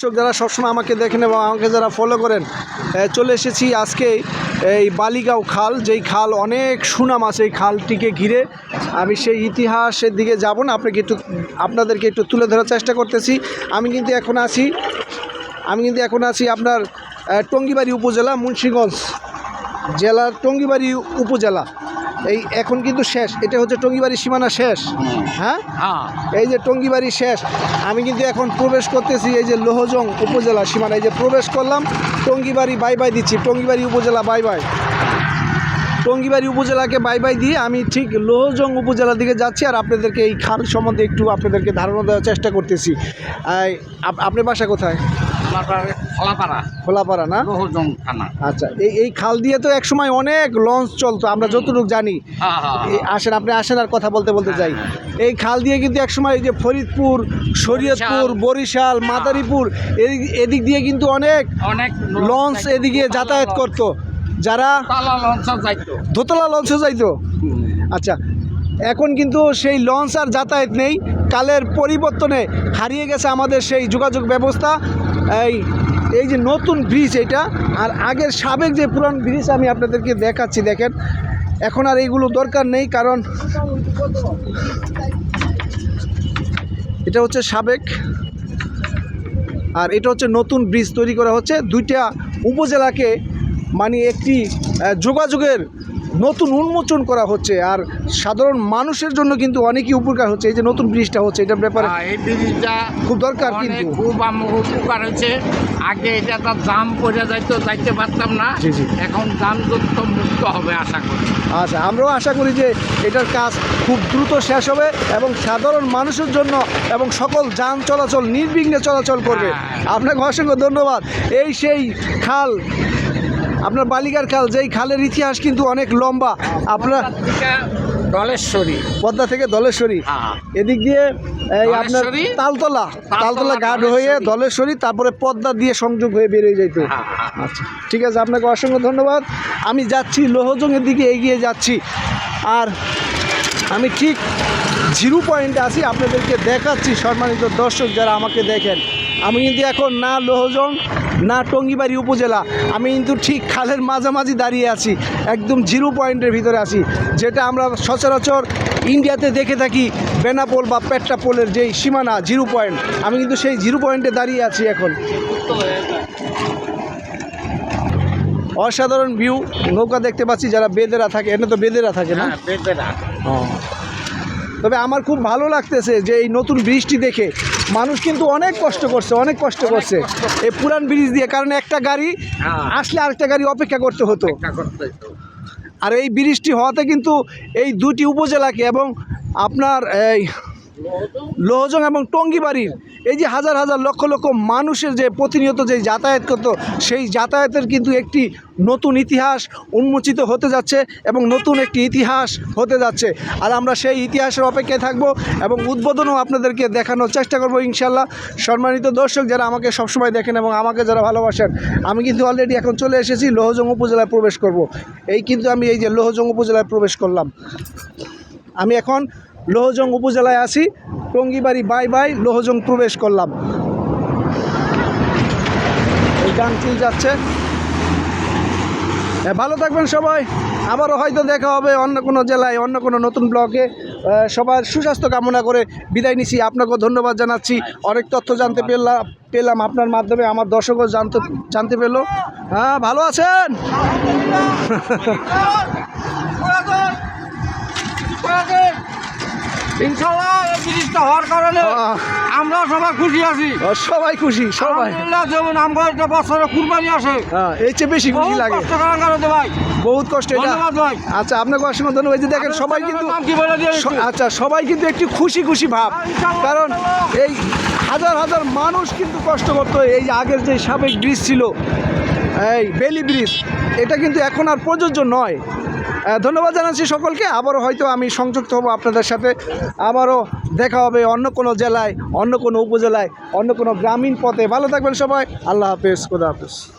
দর্শক যারা সবসময় আমাকে দেখেন এবং আমাকে যারা ফলো করেন চলে এসেছি আজকে এই বালিগাঁও খাল, যেই খাল অনেক সুনাম আছে এই খালটিকে ঘিরে। আমি সেই ইতিহাসের দিকে যাব না, আপনাকে একটু, আপনাদেরকে একটু তুলে ধরার চেষ্টা করতেছি। আমি কিন্তু এখন আছি, আমি কিন্তু এখন আছি আপনার টঙ্গিবাড়ি উপজেলা, মুন্সীগঞ্জ জেলার টঙ্গিবাড়ি উপজেলা। এই এখন কিন্তু শেষ। এটা হচ্ছে টঙ্গিবাড়ি সীমানা শেষ। হ্যাঁ? হ্যাঁ। এই যে টঙ্গিবাড়ি শেষ। আমি কিন্তু এখন প্রবেশ করতেছি এই যে লোহজং উপজেলা সীমানা এই যে প্রবেশ করলাম টঙ্গিবাড়ি বাই বাই দিচ্ছি। Tongibari upazila bye bye. Tongibari উপজেলাকে বাই বাই দিয়ে আমি ঠিক লোহজং উপজেলার দিকে যাচ্ছি আর আপনাদেরকে এই খাল সম্বন্ধে একটু আপনাদেরকে ধারণা দেওয়ার চেষ্টা করতেছি। আপনার বাসা কোথায়? খোলাপাড়া। না? আচ্ছা এই এই খাল দিয়ে তো একসময় অনেক লঞ্চ চলতো আমরা যতটুকু জানি। হ্যাঁ হ্যাঁ এই আসেন আপনি আসেন আর কথা বলতে বলতে যাই। এই খাল দিয়ে কিন্তু একসময় এই যে ফরিদপুর শরীয়তপুর বরিশাল। মাদারীপুর এদিক এদিক দিয়ে কিন্তু অনেক অনেক লঞ্চ এদিকে যাতায়াত করত। যারা দোতলা লঞ্চে যাইতো। আচ্ছা এখন কিন্তু সেই লঞ্চ আর যাতায়াত নেই। কালের পরিবর্তনে হারিয়ে গেছে আমাদের সেই যোগাযোগ ব্যবস্থা। এই এই যে নতুন ব্রিজ এটা, আর আগের সাবেক যে পুরান ব্রিজ আমি আপনাদেরকে দেখাচ্ছি, দেখেন। এখন আর এইগুলো দরকার নেই, কারণ এটা হচ্ছে সাবেক। আর এটা হচ্ছে নতুন ব্রিজ তৈরি করা হচ্ছে। দুইটা উপজেলাকে মানে একটি যোগাযোগের নতুন উন্মোচন করা হচ্ছে আর সাধারণ মানুষের জন্য কিন্তু অনেকই উপকার হচ্ছে। এই যে নতুন ব্রিজটা হচ্ছে এটার ব্যাপারে হ্যাঁ, এই ব্রিজটা খুব দরকার কিন্তু। খুব উপকার হয়েছে। আগে এটা তার দাম পড়ে যাইতো যাইতে পারতাম না। এখন দাম যুক্ত মুক্ত হবে আশা করি। আচ্ছা আমরাও আশা করি যে এটার কাজ খুব দ্রুত শেষ হবে এবং সাধারণ মানুষের জন্য এবং সকল যান চলাচল নির্বিঘ্নে চলাচল করবে। হ্যাঁ। আপনাকে অসংখ্য ধন্যবাদ। এই সেই খাল আপনার বালিকার খাল যেই খালের ইতিহাস কিন্তু অনেক লম্বা। আপনার দলেশ্বরী। পদ্মা থেকে দলেশ্বরী। হ্যাঁ। এদিক দিয়ে এই আপনার তালতলা। তালতলা, ঘাট হয়ে দলেশ্বরী তারপরে পদ্মা দিয়ে সংযোগ হয়ে বেরিয়ে যেত হ্যাঁ, হ্যাঁ। আচ্ছা ঠিক আছে আপনাকে অসংখ্য ধন্যবাদ। আমি যাচ্ছি লোহজংয়ের দিকে এগিয়ে যাচ্ছি। আর আমি ঠিক জিরো পয়েন্টে আছি আপনাদেরকে দেখাচ্ছি সম্মানিত দর্শক যারা আমাকে দেখেন। আমি কিন্তু এখন না লোহজং না টঙ্গিবাড়ি উপজেলা আমি কিন্তু ঠিক খালের মাঝামাঝি দাঁড়িয়ে আছি একদম জিরো পয়েন্টের ভিতরে আছি যেটা আমরা সচরাচর ইন্ডিয়াতে দেখে থাকি বেনাপোল বা পেট্টাপোলের যেই সীমানা জিরো পয়েন্ট আমি কিন্তু সেই জিরো পয়েন্টে দাঁড়িয়ে আছি এখন। অসাধারণ ভিউ নৌকা দেখতে পাচ্ছি যারা বেদেরা থাকে এনে তো বেদেরা থাকে না? হ্যাঁ বেদেরা। তবে আমার খুব ভালো লাগতেছে যে এই নতুন ব্রিজটি দেখে মানুষ কিন্তু অনেক কষ্ট করছে অনেক কষ্ট করছে এই পুরান ব্রিজ দিয়ে কারণ একটা গাড়ি হ্যাঁ। আসলে আরেকটা গাড়ি অপেক্ষা করতে হতো। আর এই ব্রিজটি হওয়াতে কিন্তু এই দুটি উপজেলাকে এবং আপনার এই লোহজং এবং টঙ্গিবাড়ির এই যে হাজার হাজার লক্ষ লক্ষ মানুষের যে প্রতিনিয়ত যে যাতায়াত করতো, সেই যাতায়াতের কিন্তু একটি নতুন ইতিহাস উন্মোচিত হতে যাচ্ছে এবং নতুন একটি ইতিহাস হতে যাচ্ছে। আর আমরা সেই ইতিহাসের অপেক্ষায় থাকব এবং উদ্বোধনও আপনাদেরকে দেখানোর চেষ্টা করব ইনশাল্লাহ সম্মানিত দর্শক যারা আমাকে সবসময় দেখেন এবং আমাকে যারা ভালোবাসেন, আমি কিন্তু অলরেডি এখন চলে এসেছি লোহজং উপজেলায় প্রবেশ করব। এই কিন্তু আমি এই যে লোহজং উপজেলায় প্রবেশ করলাম। আমি এখন লোহজং উপজেলায় আছি টঙ্গিবাড়ি বাই বাই লোহজং প্রবেশ করলাম। এই গানটি যাচ্ছে? ভালো থাকবেন সবাই। আবারও হয়তো দেখা হবে অন্য কোনো জেলায় অন্য কোনো নতুন ব্লকে আহ, সবার সুস্বাস্থ্য কামনা করে বিদায় নিছি। আপনাকেও ধন্যবাদ জানাচ্ছি। অনেক তথ্য জানতে পেলাম পেলাম আপনার মাধ্যমে। আমার দর্শকও জানতে জানতে পেল। হ্যাঁ ভালো আছেন? ইনশাল্লাহ এই ব্রিজটা হওয়ার কারণে আমরা সবাই খুশি আছি। সবাই খুশি সবাই। যেমন আমরা একটা বছরে কুরবানি আসে। হ্যাঁ এই চেয়ে বেশি খুশি লাগে। ভাই। বহুত কষ্ট ধন্যবাদ ভাই। আচ্ছা আপনাকে অসংখ্য ধন্যবাদ। যে দেখেন সবাই কিন্তু আচ্ছা সবাই কিন্তু একটু খুশি খুশি ভাব। কারণ এই হাজার হাজার মানুষ কিন্তু কষ্ট করতো এই আগের যে সাবেক ব্রিজ ছিল এই বেলি ব্রিজ এটা কিন্তু এখন আর প্রযোজ্য নয়। ধন্যবাদ জানাচ্ছি সকলকে। আবারও হয়তো আমি সংযুক্ত হব আপনাদের সাথে। আবারও দেখা হবে অন্য কোনো জেলায়, অন্য কোনো উপজেলায়, অন্য কোনো গ্রামীণ পথে। ভালো থাকবেন সবাই। আল্লাহ হাফেজ। খুদা হাফেজ।